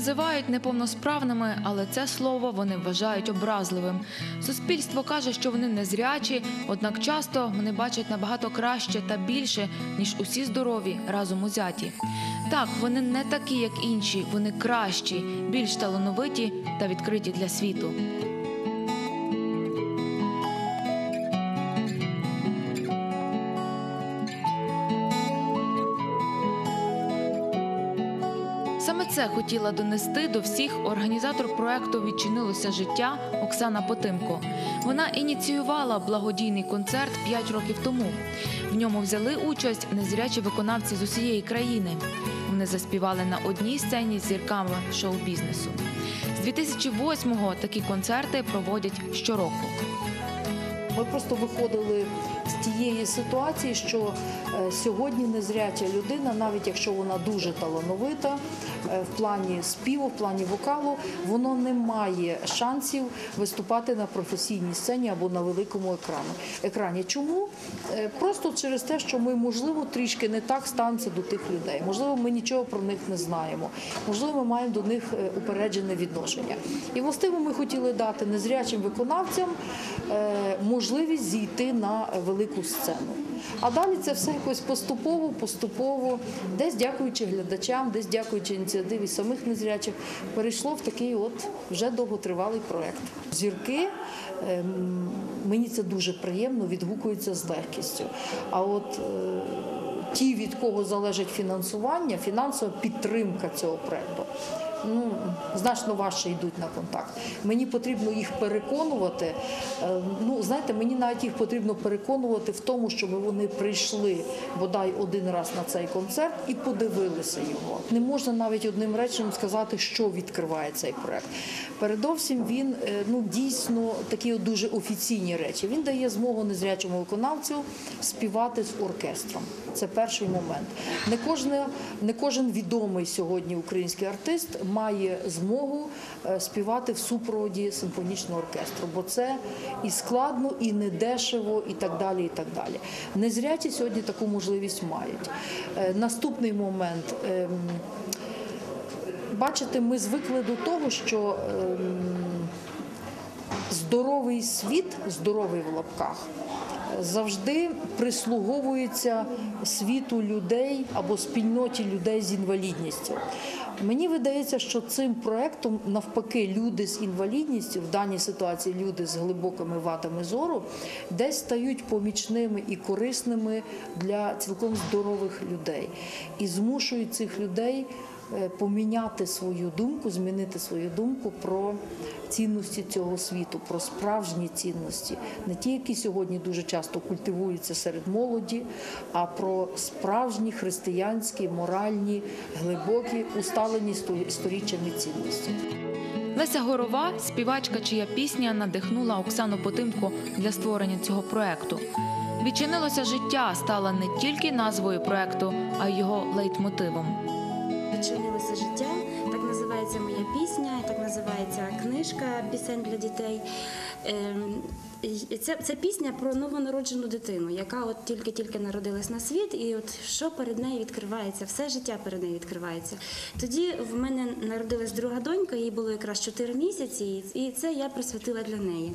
Називають неповносправними, але це слово вони вважають образливим. Суспільство каже, що вони незрячі, однак часто вони бачать набагато краще та більше, ніж усі здорові разом узяті. Так, вони не такі, як інші, вони кращі, більш талановиті та відкриті для світу. Це хотіла донести до всіх організатор проекту Відчинилося життя Оксана Потимко. Вона ініціювала благодійний концерт 5 років тому. В ньому взяли участь незрячі виконавці з усієї країни. Вони заспівали на одній сцені з зірками шоу-бізнесу. З 2008-го такі концерти проводять щороку. Ми просто виходили з тієї ситуації, що е, сьогодні незряча людина, навіть якщо вона дуже талановита в плані співу, в плані вокалу, воно не має шансів виступати на професійній сцені або на великому екрані. Чому? Е, Просто через те, що ми, можливо, трішки не так ставимося до тих людей. Можливо, ми нічого про них не знаємо. Можливо, ми маємо до них е, упереджене відношення. І властиво ми хотіли дати незрячим виконавцям е, можливість зійти на велику сцену. А далі це все якось поступово, поступово, десь дякуючи глядачам, десь дякуючи ініціативі самих незрячих, перейшло в такий от вже довготривалий проект. Зірки ем, мені це дуже приємно, відгукуються з легкістю. А от е, ті, від кого залежить фінансування, фінансова підтримка цього проекту. Ну, значно важче йдуть на контакт. Мені потрібно їх переконувати. е, Ну, знаєте, мені навіть їх потрібно переконувати в тому, щоб вони прийшли бодай один раз на цей концерт і подивилися його. Не можна навіть одним реченням сказати, що відкриває цей проект. Передовсім він е, ну дійсно такі дуже офіційні речі. Він дає змогу незрячому виконавцю співати з оркестром. Це перший момент. Не кожне, не кожен відомий сьогодні український артист має змогу е, співати в супроводі симфонічного оркестру, бо це і складно, і недешево, і так далі. І так далі. Незрячі сьогодні таку можливість мають. Е, Наступний момент. ем, Бачите, ми звикли до того, що ем, здоровий світ, здоровий в лапках, завжди прислуговується світу людей або спільноті людей з інвалідністю. Мені видається, що цим проектом навпаки люди з інвалідністю, в даній ситуації люди з глибокими ватами зору, десь стають помічними і корисними для цілком здорових людей. І змушують цих людей поміняти свою думку, змінити свою думку про цінності цього світу, про справжні цінності, не ті, які сьогодні дуже часто культивуються серед молоді, а про справжні християнські, моральні, глибокі, усталені сторіччями цінності. Леся Горова, співачка, чия пісня надихнула Оксану Потимко для створення цього проекту. Відчинилося життя стала не тільки назвою проекту, а й його лейтмотивом. Відчинилося життя, так називається моя пісня, так називається книжка пісень для дітей. Це, це пісня про новонароджену дитину, яка от тільки-тільки народилась на світ, і от що перед нею відкривається, все життя перед нею відкривається. Тоді в мене народилась друга донька, їй було якраз 4 місяці, і це я присвятила для неї.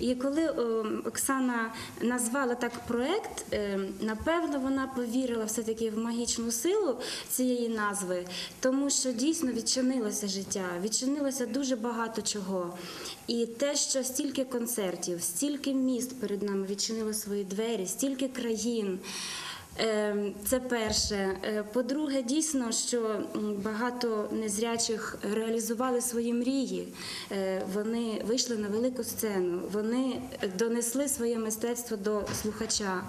І коли ем, Оксана назвала так проект, ем, напевно, вона повірила все-таки в магічну силу цієї назви, тому що дійсно відчинилося життя, відчинилося дуже багато чого. І те, що стільки концертів, стільки міст перед нами відчинило свої двері, стільки країн. Ем, Це перше. Е, По-друге, дійсно, що багато незрячих реалізували свої мрії. Е, Вони вийшли на велику сцену, вони донесли своє мистецтво до слухача.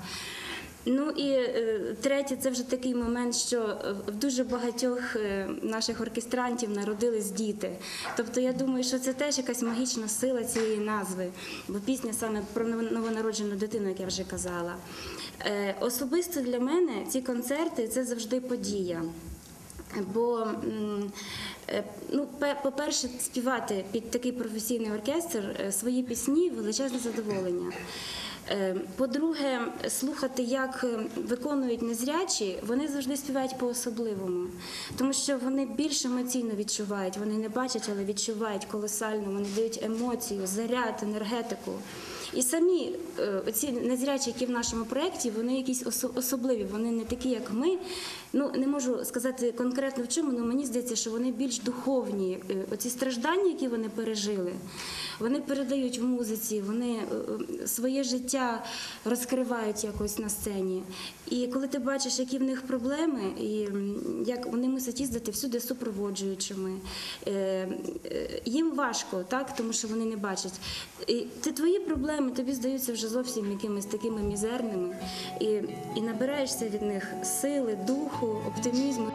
Ну і е, третє, це вже такий момент, що е, в дуже багатьох е, наших оркестрантів народились діти. Тобто я думаю, що це теж якась магічна сила цієї назви, бо пісня саме про новонароджену дитину, як я вже казала. Особисто для мене ці концерти це завжди подія. Бо, ну, по-перше, співати під такий професійний оркестр свої пісні величезне задоволення. Е, По-друге, слухати, як е, виконують незрячі, вони завжди співають по-особливому, тому що вони більш емоційно відчувають. Вони не бачать, але відчувають колосально. Вони дають емоцію, заряд, енергетику. І самі е, ці незрячі, які в нашому проєкті, вони якісь особливі, вони не такі, як ми. Ну не можу сказати конкретно в чому, але мені здається, що вони більш духовні. Е, Оці страждання, які вони пережили, вони передають в музиці, вони е, своє життя розкривають якось на сцені. І коли ти бачиш, які в них проблеми, і як вони мусять їздити всюди супроводжуючими, їм важко, так, тому що вони не бачать. І ти твої проблеми тобі здаються вже зовсім якимись такими мізерними, і, і набираєшся від них сили, духу, оптимізму.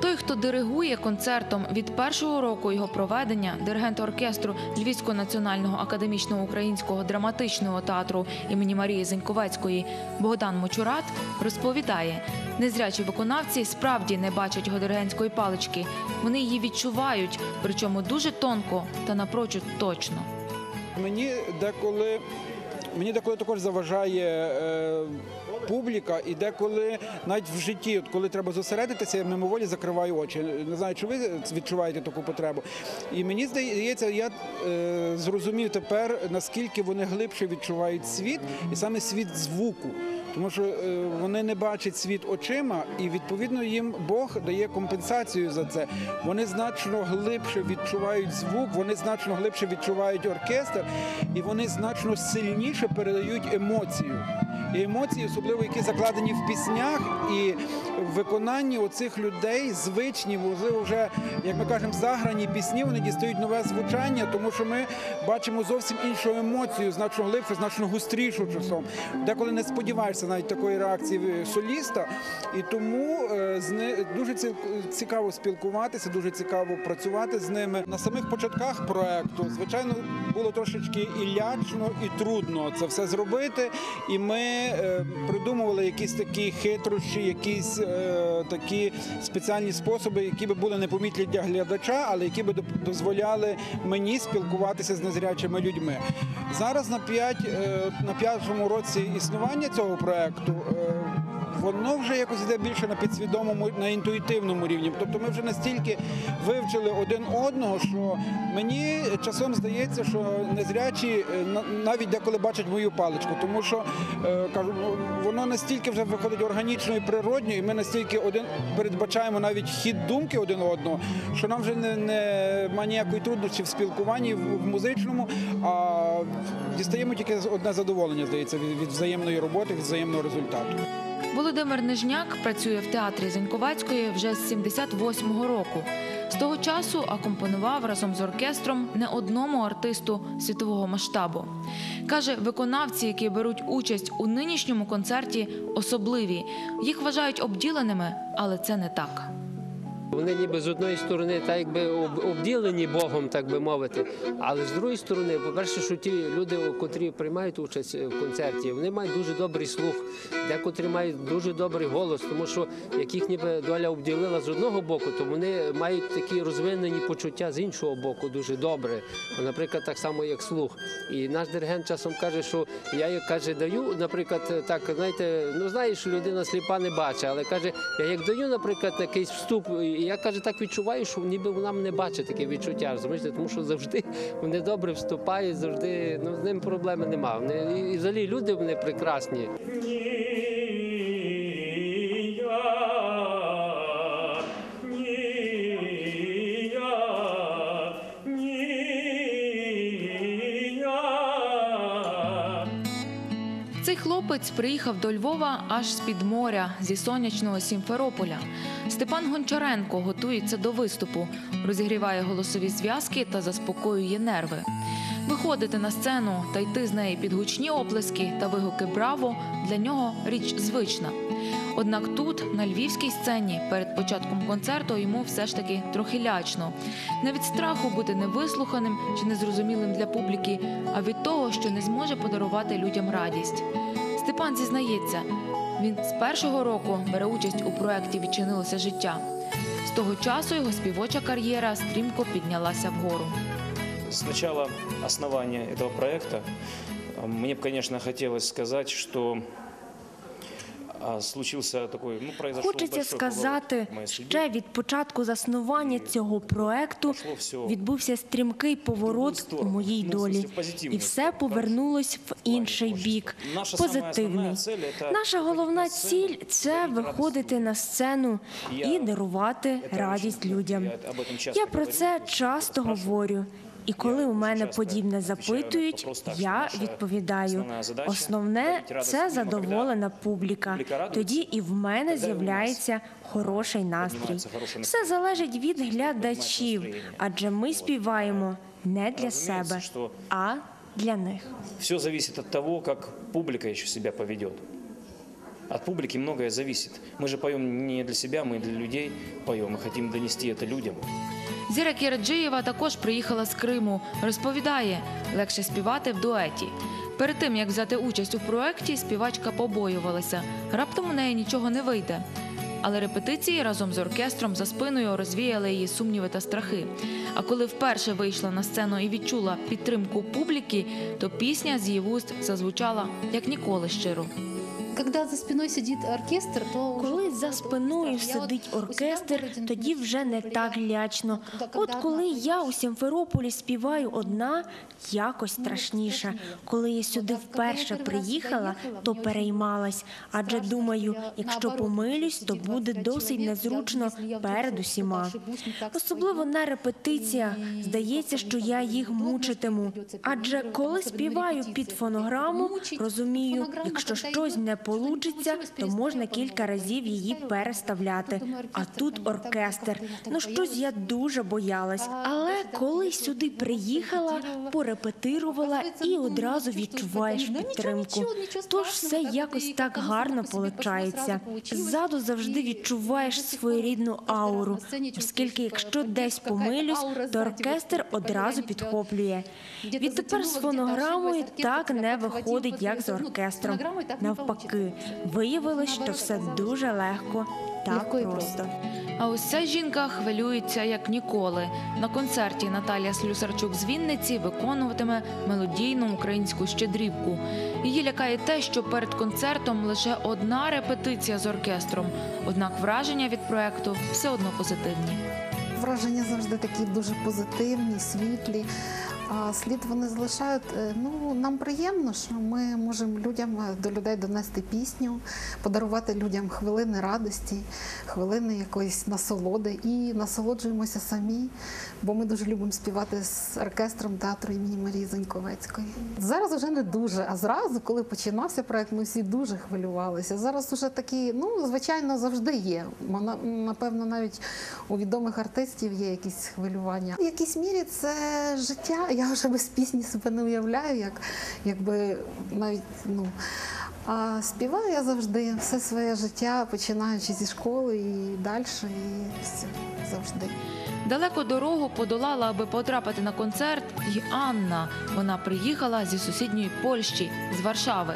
Той, хто диригує концертом від першого року його проведення, диригент оркестру Львівського національного академічного українського драматичного театру імені Марії Зеньковецької Богдан Мочурат розповідає, незрячі виконавці справді не бачать його диригентської палички. Вони її відчувають, причому дуже тонко та напрочуд точно. Мені деколи, мені деколи також заважає е, публіка, і деколи навіть в житті, от коли треба зосередитися, я мимоволі закриваю очі. Не знаю, чи ви відчуваєте таку потребу. І мені здається, я е, зрозумів тепер, наскільки вони глибше відчувають світ, і саме світ звуку. Тому що е, вони не бачать світ очима, і відповідно їм Бог дає компенсацію за це. Вони значно глибше відчувають звук, вони значно глибше відчувають оркестр, і вони значно сильніше передають емоцію. Емоції, особливо які закладені в піснях, і в виконанні оцих людей звичні, можливо, вже як ми кажемо, заграні пісні, вони дістають нове звучання, тому що ми бачимо зовсім іншу емоцію, значно глибшу, значно густрішу часом. Деколи не сподіваєшся навіть такої реакції соліста. І тому е, дуже цікаво спілкуватися, дуже цікаво працювати з ними. На самих початках проекту, звичайно, було трошечки і лячно, і трудно це все зробити. І ми е, придумували якісь такі хитрощі, якісь е, такі спеціальні способи, які би були непомітні для глядача, але які би дозволяли мені спілкуватися з незрячими людьми. Зараз на е, п'ятому році існування цього проекту. Воно вже якось йде більше на підсвідомому, на інтуїтивному рівні. Тобто ми вже настільки вивчили один одного, що мені часом здається, що незрячі е, на- навіть деколи бачать мою паличку, тому що е, кажу, ну, воно настільки вже виходить органічно і природньо, і ми настільки один передбачаємо навіть хід думки один одного, що нам вже не, не ніякої труднощі в спілкуванні в, музичному, а дістаємо тільки одне задоволення, здається, від взаємної роботи, від взаємного результату. Володимир Нижняк працює в театрі Зеньковецької вже з 78-го року. З того часу акомпонував разом з оркестром не одному артисту світового масштабу. Каже, виконавці, які беруть участь у нинішньому концерті, особливі. Їх вважають обділеними, але це не так. Вони ніби з одної сторони так якби обділені Богом, так би мовити. Але з другої сторони, по-перше, що ті люди, котрі приймають участь в концерті, вони мають дуже добрий слух, декотрі мають дуже добрий голос, тому що як їх ніби доля обділила з одного боку, то вони мають такі розвинені почуття з іншого боку, дуже добре. Наприклад, так само, як слух. І наш диригент часом каже, що я як каже, даю, наприклад, так, знаєте, ну знаєш, людина сліпа не бачить, але каже, я як даю, наприклад, якийсь вступ, і я каже, так відчуваю, що ніби вона мене бачить таке відчуття. Розумієте, тому що завжди вони добре вступають, завжди ну з ним проблеми немає. Вони і взагалі люди вони прекрасні. Хлопець приїхав до Львова аж з-під моря зі сонячного Сімферополя. Степан Гончаренко готується до виступу, розігріває голосові зв'язки та заспокоює нерви. Виходити на сцену та йти з неї під гучні оплески та вигуки Браво для нього річ звична. Однак тут, на львівській сцені, перед початком концерту йому все ж таки трохи лячно. Не від страху бути невислуханим чи незрозумілим для публіки, а від того, що не зможе подарувати людям радість. Степан зізнається, він з першого року бере участь у проєкті Відчинилося життя. З того часу його співоча кар'єра стрімко піднялася вгору. С начала основания этого проекта Мне бы, конечно, хотелось сказать, что а, случился такой, ну, произошел Хочеться большой сказати, поворот в моей судьбе. ще від початку заснування цього проекту Пішло все відбувся стрімкий поворот у сторону. моїй Ну, в долі, смислі, в позитивну і все сторону, повернулось в інший творчества. бік, Наша самая позитивний. основная цель – это Наша головна выходить на сцену, ціль це дарить виходити на сцену Я і дарувати это радість очень- людям. я об этом часто Я про говорю, це часто часто спрашиваю. говорю. І коли у мене часто подібне отвечаю на запитують, вопрос так, що я наша відповідаю: основна задача основне дарити радість це людям, а коли задоволена публіка. публіка радується, Тоді і в мене тоді і у нас з'являється хороший настрій. піднімається хороше Все залежить від глядачів, настроєння. адже ми співаємо не для Розуміється, себе, що- а для них. Все зависит от того, как публика еще себя поведет. От публики многое зависит. Мы же поем не для себя, мы для людей поем. Мы хотим донести это людям. Зіра Кіраджиєва також приїхала з Криму. Розповідає, легше співати в дуеті. Перед тим як взяти участь у проєкті, співачка побоювалася. Раптом у неї нічого не вийде. Але репетиції разом з оркестром за спиною розвіяли її сумніви та страхи. А коли вперше вийшла на сцену і відчула підтримку публіки, то пісня з її вуст зазвучала як ніколи щиро. Коли за спиною сидить оркестр, тоді вже не так лячно. От коли я у Сімферополі співаю одна, якось страшніше. Коли я сюди вперше приїхала, то переймалась, адже думаю, якщо помилюсь, то буде досить незручно перед усіма. Особливо на репетиціях здається, що я їх мучитиму. Адже коли співаю під фонограму, розумію, якщо щось не получиться, то можна кілька разів її переставляти. А тут оркестр. Ну щось я дуже боялась. Але коли сюди приїхала, порепетирувала і ну, одразу відчуваєш ну, підтримку. Тож все якось так гарно виходить. Ззаду завжди відчуваєш своєрідну ауру, оскільки якщо десь помилюсь, то оркестр одразу підхоплює. Відтепер з фонограмою так не виходить, як з. Ну, оркестром. Навпаки, получится. виявилось, що все дуже легко, так легко просто. А ось ця жінка хвилюється як ніколи. На концерті Наталія Слюсарчук з Вінниці виконуватиме мелодійну українську щедрівку. Її лякає те, що перед концертом лише одна репетиція з оркестром. Однак враження від проекту все одно позитивні. Враження завжди такі дуже позитивні, світлі. А слід вони залишають. е, Ну нам приємно, що ми можемо людям е, до людей донести пісню, подарувати людям хвилини радості, хвилини якоїсь насолоди і насолоджуємося самі, бо ми дуже любимо співати з оркестром театру імені Марії Заньковецької. Зараз вже не дуже. А зразу, коли починався проект, ми всі дуже хвилювалися. Зараз вже такі, ну звичайно, завжди є. Напевно, навіть у відомих артистів є якісь хвилювання. В якійсь мірі це життя. Я вже без пісні себе не уявляю, як якби навіть ну. А співаю я завжди все своє життя, починаючи зі школи і далі, і все завжди. Далеко дорогу подолала, аби потрапити на концерт, і Анна. Вона приїхала зі сусідньої Польщі, з Варшави.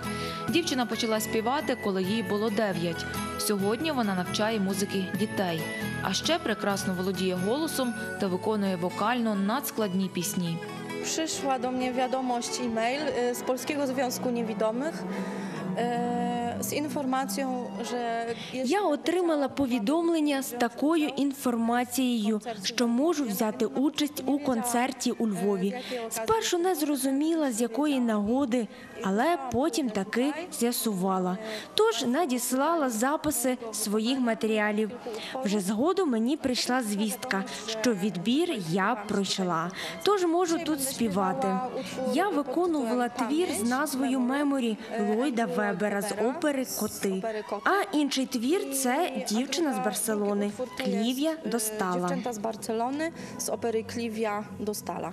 Дівчина почала співати, коли їй було 9. Сьогодні вона навчає музики дітей. А ще прекрасно володіє голосом та виконує вокально надскладні пісні. Przyszła do mnie wiadomość e-mail y, z Polskiego Związku Niewidomych y, z informacją, Я отримала повідомлення з такою інформацією, що можу взяти участь у концерті у Львові. Спершу не зрозуміла, з якої нагоди, але потім таки з'ясувала. Тож надіслала записи своїх матеріалів. Вже згодом мені прийшла звістка, що відбір я пройшла. Тож можу тут співати. Я виконувала твір з назвою Меморі Ллойда Вебера з опери Коти. А інший твір це дівчина з Барселони Клів'я Достала. Dziewczęta з Барселони з опери Клів'я достала.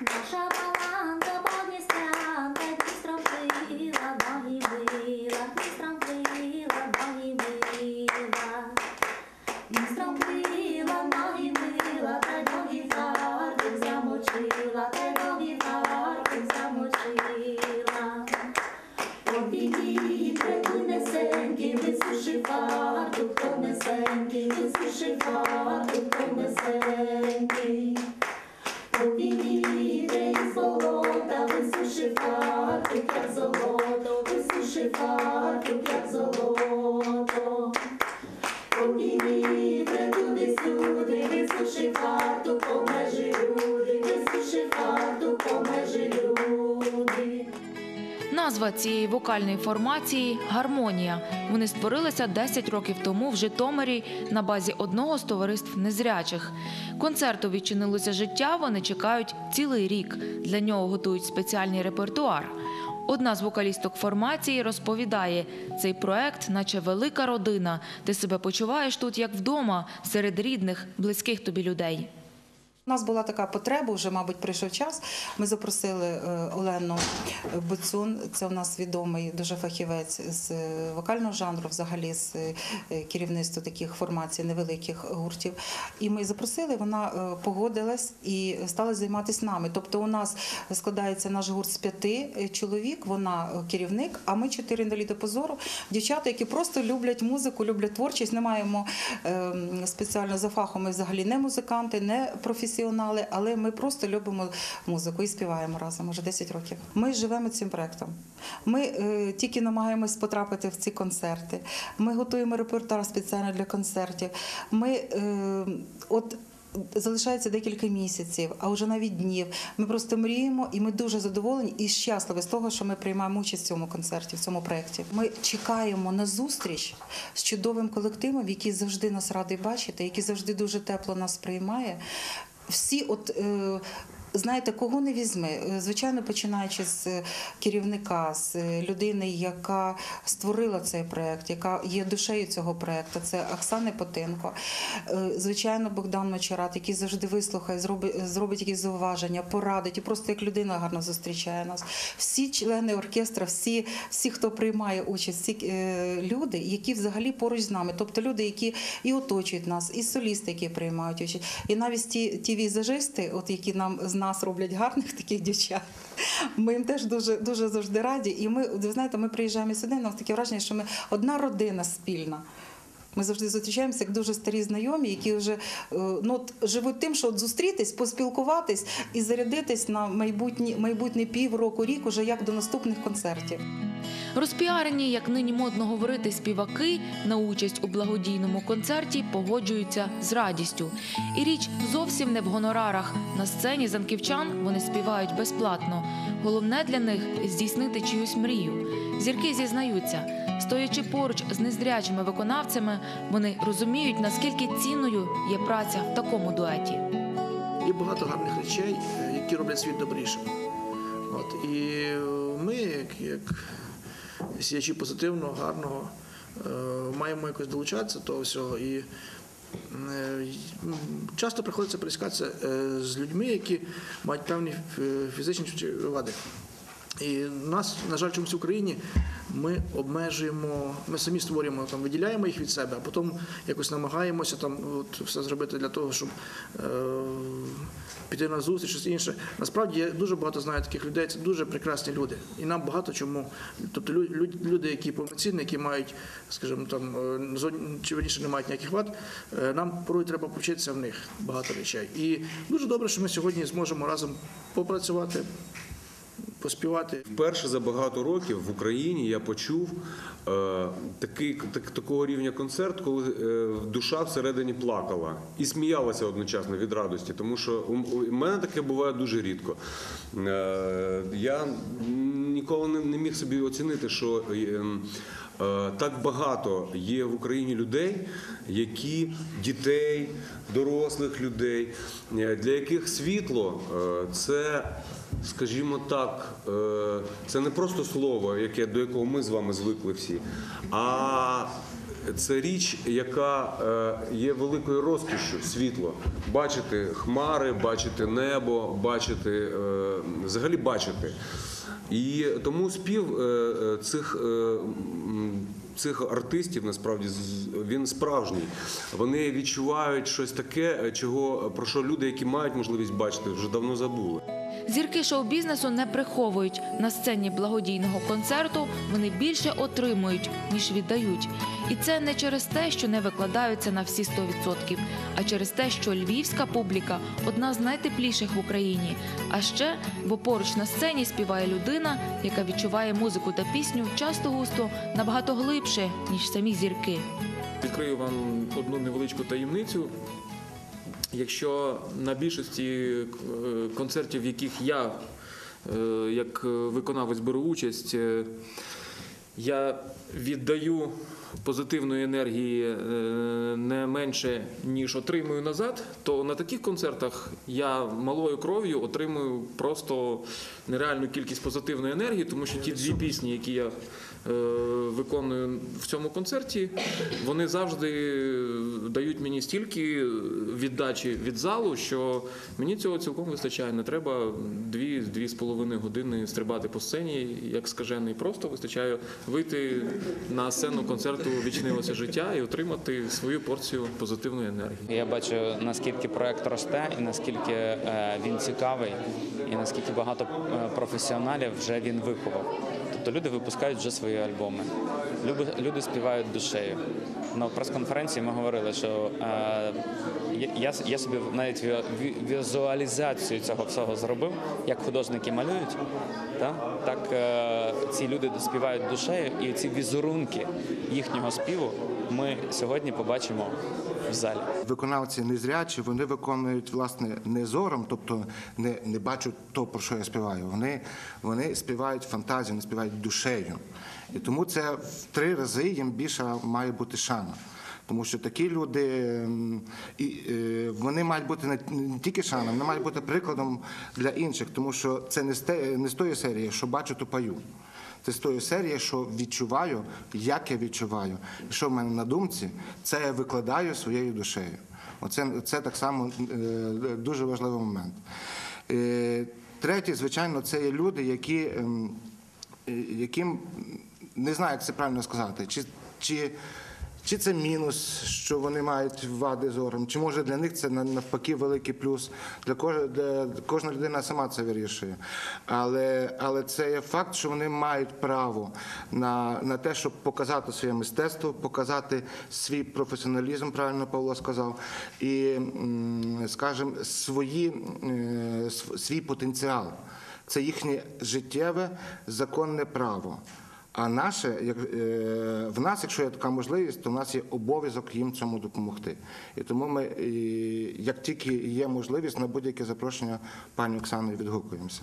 Наша цієї вокальної формації Гармонія. Вони створилися 10 років тому в Житомирі на базі одного з товариств незрячих. Концерту відчинилося життя. Вони чекають цілий рік. Для нього готують спеціальний репертуар. Одна з вокалісток формації розповідає, цей проект, наче велика родина. Ти себе почуваєш тут як вдома, серед рідних, близьких тобі людей. У нас була така потреба, вже, мабуть, прийшов час. Ми запросили е, Олену Буцюн, це у нас відомий дуже фахівець з е, вокального жанру, взагалі з е, керівництва таких формацій, невеликих гуртів. І ми запросили, вона погодилась і стала займатися нами. Тобто у нас складається наш гурт з п'яти чоловік, вона керівник, а ми чотири інваліди позору, дівчата, які просто люблять музику, люблять творчість. Не маємо е, спеціально за фахом, ми взагалі не музиканти, не професіонали, але ми просто любимо музику і співаємо разом уже 10 років. Ми живемо цим проектом. Ми е, тільки намагаємось потрапити в ці концерти. Ми готуємо репертуар спеціально для концертів. Ми е, от. Залишається декілька місяців, а вже навіть днів. Ми просто мріємо, і ми дуже задоволені і щасливі з того, що ми приймаємо участь в цьому концерті, в цьому проєкті. Ми чекаємо на зустріч з чудовим колективом, який завжди нас радий бачити, який завжди дуже тепло нас приймає. Всі, от е, знаєте, кого не візьми, Е, звичайно, починаючи з керівника, з людини, яка створила цей проект, яка є душею цього проекту, це Оксана Потенко. Е, Звичайно, Богдан Мочарат, який завжди вислухає, зробить, зробить якісь зауваження, порадить і просто як людина гарно зустрічає нас. Всі члени оркестра, всі, всі хто приймає участь, всі е, люди, які взагалі поруч з нами, тобто люди, які і оточують нас, і солісти, які приймають участь, і навіть ті, ті візажисти, от які нам з нас роблять гарних таких дівчат. Ми їм теж дуже дуже завжди раді. І ми, ви знаєте, ми приїжджаємо сюди, нам таке враження, що ми одна родина спільна. Ми завжди зустрічаємося як дуже старі знайомі, які вже е, ну, от, живуть тим, що от зустрітись, поспілкуватись і зарядитись на майбутні, майбутнє півроку, рік, уже як до наступних концертів. Розпіарені, як нині модно говорити, співаки на участь у благодійному концерті погоджуються з радістю. І річ зовсім не в гонорарах. На сцені занківчан вони співають безплатно. Головне для них здійснити чиюсь мрію. Зірки зізнаються, стоячи поруч з незрячими виконавцями, вони розуміють, наскільки цінною є праця в такому дуеті. Є багато гарних речей, е, які роблять світ добрішим. От, і ми, як, як сіячі позитивного, гарного, е, маємо якось долучатися до того всього. І е, часто приходиться пересікатися з людьми, які мають певні фізичні вади. І нас, на жаль, чомусь в Україні ми обмежуємо, ми самі створюємо там, виділяємо їх від себе, а потім якось намагаємося там от, все зробити для того, щоб е, піти на зустріч, щось інше. Насправді я дуже багато знаю таких людей, це дуже прекрасні люди. І нам багато чому. Тобто лю- лю- люди, які повноцінні, які мають, скажімо, там е, чи верніше не мають ніяких вад, е, нам порой треба повчитися в них багато речей. І дуже добре, що ми сьогодні зможемо разом попрацювати поспівати. Вперше за багато років в Україні я почув е, такий, так, такого рівня концерт, коли е, душа всередині плакала і сміялася одночасно від радості, тому що у, у мене таке буває дуже рідко. Е, я ніколи не, не міг собі оцінити, що. е, е, Так багато є в Україні людей, які дітей, дорослих людей, е, для яких світло е, це скажімо так, е, це не просто слово, яке, до якого ми з вами звикли всі, а це річ, яка е, є великою розкішшю, світло. Бачити хмари, бачити небо, бачити, е, взагалі бачити. І тому спів цих. Цих артистів насправді він справжній. Вони відчувають щось таке, чого про що люди, які мають можливість бачити, вже давно забули. Зірки шоу-бізнесу не приховують на сцені благодійного концерту. Вони більше отримують ніж віддають. І це не через те, що не викладаються на всі 100%, а через те, що львівська публіка одна з найтепліших в Україні. А ще, бо поруч на сцені співає людина, яка відчуває музику та пісню часто густо набагато глибше ніж самі зірки. Відкрию вам одну невеличку таємницю. Якщо на більшості е, концертів, в яких я е, як виконавець беру участь, е, я віддаю позитивної енергії не менше, ніж отримую назад, то на таких концертах я малою кров'ю отримую просто нереальну кількість позитивної енергії, тому що ті дві пісні, які я виконую в цьому концерті, вони завжди дають мені стільки віддачі від залу, що мені цього цілком вистачає. Не треба дві, дві з половиною години стрибати по сцені, як скажений. Просто вистачає вийти на сцену концерту Відчинилося життя і отримати свою порцію позитивної енергії. Я бачу, наскільки проект росте, і наскільки е, він цікавий, і наскільки багато е, професіоналів вже він виховав. Тобто люди випускають вже свої альбоми. Люди, люди співають душею. На прес-конференції ми говорили, що е, я- я, собі навіть ві- ві- візуалізацію цього всього зробив, як художники малюють. Та? Так е, ці люди співають душею, і ці візерунки їхнього співу ми сьогодні побачимо в залі. Виконавці незрячі, вони виконують власне не зором, тобто не, не бачать то, про що я співаю. Вони, вони співають фантазію, вони співають душею. І тому це в три рази їм більше має бути шана. Тому що такі люди, і, е, вони мають бути не, не тільки шаном, вони мають бути прикладом для інших, тому що це не з, не з тої серії, що бачу, то паю. Це з тої серії, що відчуваю, як я відчуваю, і що в мене на думці, це я викладаю своєю душею. Оце це так само е, дуже важливий момент. Е, Третє, звичайно, це є люди, які, ем, е, яким не знаю, як це правильно сказати, чи, чи, чи це мінус, що вони мають вади зором, чи може для них це навпаки великий плюс. Для кожна людина сама це вирішує. Але, але це є факт, що вони мають право на, на те, щоб показати своє мистецтво, показати свій професіоналізм, правильно Павло сказав, і, скажімо, свої, е, свій потенціал. Це їхнє життєве законне право. А наше, як е, в нас, якщо є така можливість, то в нас є обов'язок їм цьому допомогти. І тому ми, як тільки є можливість, на будь-яке запрошення пані Оксани відгукуємося.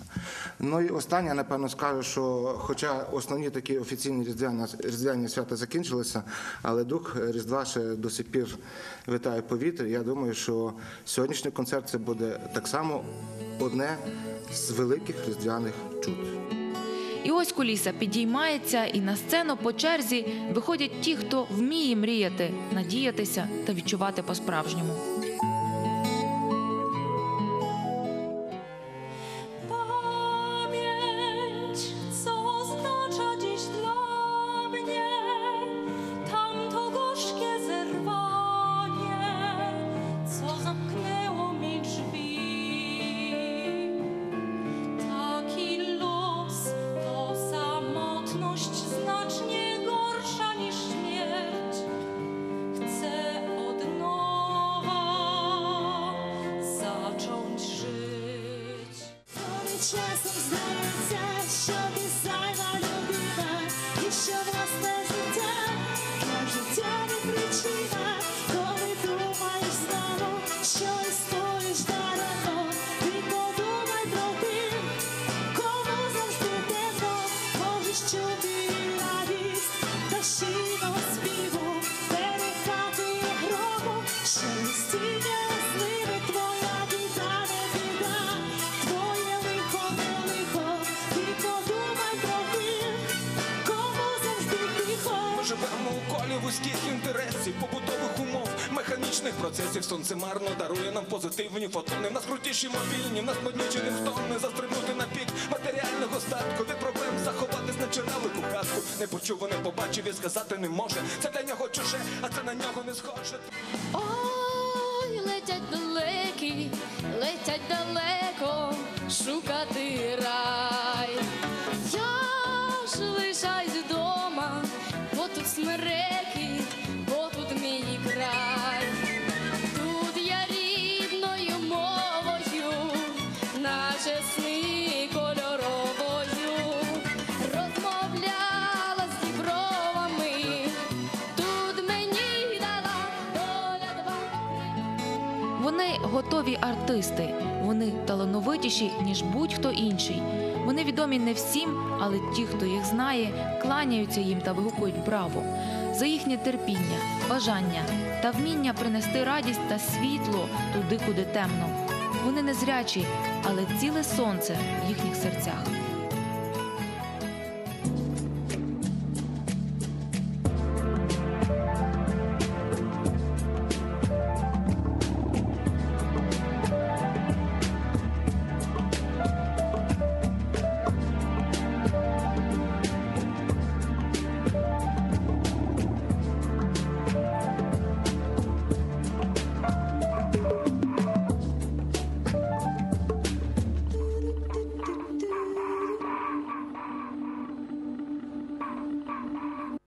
Ну і останнє, напевно, скажу, що хоча основні такі офіційні різдвяні, різдвяні свята закінчилися, але дух Різдва ще до сих пір витає в повітрі. Я думаю, що сьогоднішній концерт це буде так само одне з великих різдвяних чуд. І ось куліса підіймається, і на сцену по черзі виходять ті, хто вміє мріяти, надіятися та відчувати по-справжньому. Часом здається, живемо у колі вузьких інтересів, побутових умов, механічних процесів. Сонце марно дарує нам позитивні фотони. Нас крутіші мобільні, в нас моднічі не застрибнути на пік матеріального статку. Від проблем заховатись на черевику казку. Не почув, не побачив і сказати не може. Це для нього чуже, а це на нього не схоже. Готові артисти. Вони талановитіші, ніж будь-хто інший. Вони відомі не всім, але ті, хто їх знає, кланяються їм та вигукують браво за їхнє терпіння, бажання та вміння принести радість та світло туди, куди темно. Вони незрячі, але ціле сонце в їхніх серцях.